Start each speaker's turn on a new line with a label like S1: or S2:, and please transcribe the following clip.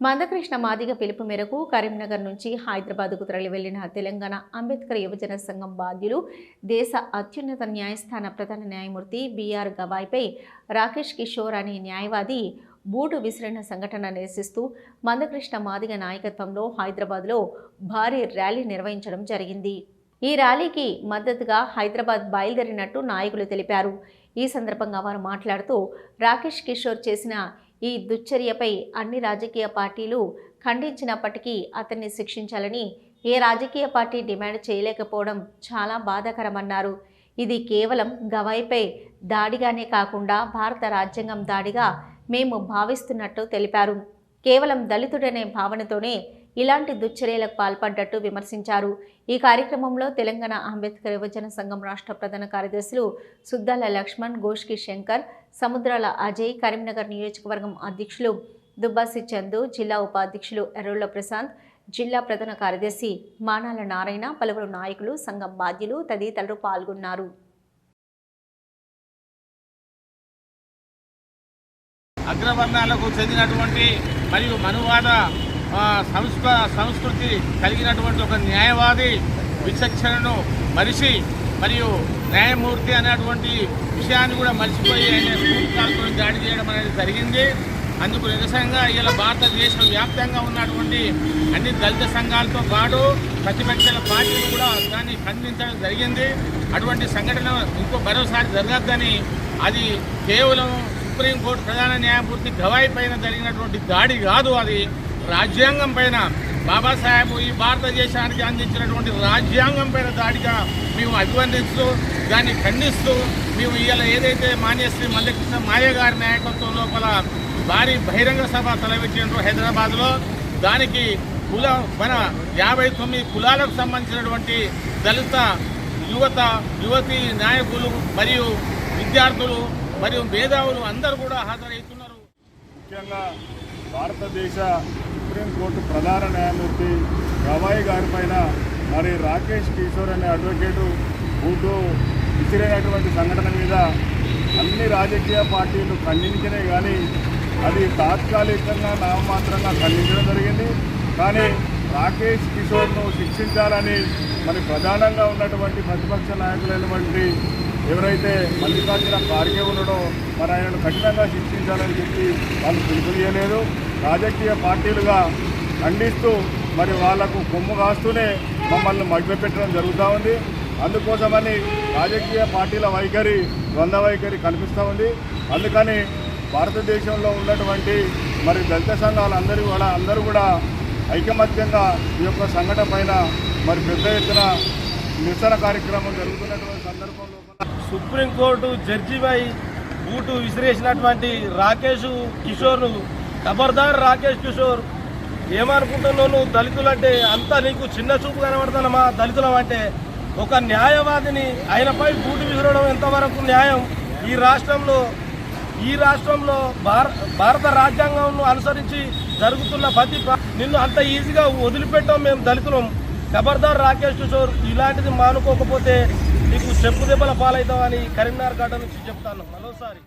S1: మందకృష్ణ మాదిగ పిలుపు మేరకు కరీంనగర్ నుంచి హైదరాబాద్కు తరలి వెళ్ళిన తెలంగాణ అంబేద్కర్ యువజన సంఘం బాధ్యులు దేశ అత్యున్నత న్యాయస్థాన ప్రధాన న్యాయమూర్తి బీఆర్ గవాయ్పై రాకేష్ కిషోర్ అనే న్యాయవాది బూటు విసిరిన సంఘటన నిరసిస్తూ మందకృష్ణ మాదిగ నాయకత్వంలో హైదరాబాద్లో భారీ ర్యాలీ నిర్వహించడం జరిగింది. ఈ ర్యాలీకి మద్దతుగా హైదరాబాద్ బయలుదేరినట్టు నాయకులు తెలిపారు. ఈ సందర్భంగా వారు మాట్లాడుతూ రాకేష్ కిషోర్ చేసిన ఈ దుశ్చర్యపై అన్ని రాజకీయ పార్టీలు ఖండించినప్పటికీ అతన్ని శిక్షించాలని ఏ రాజకీయ పార్టీ డిమాండ్ చేయలేకపోవడం చాలా బాధాకరమన్నారు. ఇది కేవలం గవాయిపై దాడిగానే కాకుండా భారత రాజ్యాంగం దాడిగా మేము భావిస్తున్నట్టు తెలిపారు. కేవలం దళితుడనే భావనతోనే ఇలాంటి దుశ్చర్యలకు పాల్పడ్డట్టు విమర్శించారు. ఈ కార్యక్రమంలో తెలంగాణ అంబేద్కర్ యువజన సంఘం రాష్ట్ర ప్రధాన కార్యదర్శులు సుద్దాల లక్ష్మణ్ గోష్కి శంకర్ సముద్రాల అజయ్ కరీంనగర్ నియోజకవర్గం అధ్యక్షులు దుబ్బాసి చందు జిల్లా ఉపాధ్యక్షులు ఎర్రుళ్ళ ప్రశాంత్ జిల్లా ప్రధాన కార్యదర్శి మానాల నారాయణ పలువురు నాయకులు సంఘం బాధ్యులు తదితరులు పాల్గొన్నారు.
S2: అగ్రవర్ణాలకు చెందినటువంటి మరియు మనువాద సంస్క సంస్కృతి కలిగినటువంటి ఒక న్యాయవాది విచక్షణను మరిచి మరియు న్యాయమూర్తి అనేటువంటి విషయాన్ని కూడా మర్చిపోయి ఆయన దాడి చేయడం అనేది జరిగింది. అందుకు నిరసనగా ఇలా భారతదేశం వ్యాప్తంగా ఉన్నటువంటి అన్ని దళిత సంఘాలతో పాటు ప్రతిపక్షాల పార్టీలు కూడా దాన్ని ఖండించడం జరిగింది. అటువంటి సంఘటన ఇంకో మరోసారి జరగద్దని అది కేవలం సుప్రీంకోర్టు ప్రధాన న్యాయమూర్తి గవాయి పైన జరిగినటువంటి దాడి కాదు అది. రాజ్యాంగం పైన బాబాసాహెబ్ ఈ భారతదేశానికి అందించినటువంటి రాజ్యాంగం పైన దాడిగా మేము అభివర్ణిస్తూ దాన్ని ఖండిస్తూ మేము ఇవాళ ఏదైతే మాన్యశ్రీ మల్లికృష్ణ మాయ గారి నాయకత్వం లోపల భారీ బహిరంగ సభ తలపెట్టినారో హైదరాబాద్లో దానికి కుల మన యాభై తొమ్మిది కులాలకు సంబంధించినటువంటి దళిత యువత యువతి నాయకులు మరియు విద్యార్థులు మరియు మేధావులు అందరూ కూడా హాజరవుతున్నారు
S3: ముఖ్యంగా భారతదేశ సుప్రీంకోర్టు ప్రధాన న్యాయమూర్తి గవాయి గారిపైన మరి రాకేష్ కిషోర్ అనే అడ్వకేటు బూటు విసిరైనటువంటి సంఘటన మీద అన్ని రాజకీయ పార్టీలు ఖండించినాయి కానీ అది తాత్కాలికంగా నామమాత్రంగా ఖండించడం జరిగింది. కానీ రాకేష్ కిషోర్ను శిక్షించాలని మరి ప్రధానంగా ఉన్నటువంటి ప్రతిపక్ష నాయకులైనటువంటి ఎవరైతే మల్లికార్జున ఖార్గే ఉండడో మరి ఆయనను కఠినంగా శిక్షించాలని చెప్పి వాళ్ళు పిలుపునియలేదు రాజకీయ పార్టీలుగా ఖండిస్తూ మరి వాళ్ళకు కొమ్ము కాస్తూనే మమ్మల్ని మభ్యపెట్టడం జరుగుతూ ఉంది. అందుకోసమని రాజకీయ పార్టీల వైఖరి ద్వంద్వ వైఖరి కనిపిస్తూ ఉంది. అందుకని భారతదేశంలో ఉన్నటువంటి మరి దళిత సంఘాలు అందరూ కూడా అందరూ కూడా ఐకమత్యంగా ఈ యొక్క సంఘటన పైన మరి పెద్ద ఎత్తున నిరసన కార్యక్రమం జరుగుతున్నటువంటి సందర్భంలో
S4: సుప్రీంకోర్టు జడ్జిపై బూటు విసిరేసినటువంటి రాకేష్ కిషోర్ ఖబర్దార్ రాకేష్ కిషోర్ ఏమనుకుంటున్నావు నువ్వు దళితులంటే అంతా నీకు చిన్న చూపు కనబడుతున్నామా దళితులం అంటే ఒక న్యాయవాదిని ఆయనపై బూటు విసిరడం ఎంతవరకు న్యాయం? ఈ రాష్ట్రంలో ఈ రాష్ట్రంలో భారత రాజ్యాంగంను అనుసరించి జరుగుతున్న ప్రతి నిన్ను అంత ఈజీగా వదిలిపెట్టాం మేము దళితులం. ఖబర్దార్ రాకేష్ కిషోర్ ఇలాంటిది మానుకోకపోతే నీకు చెప్పు దెబ్బల పాలవుతామని కరీంనగర్ గార్డెన్ నుంచి చెప్తాను. మరోసారి.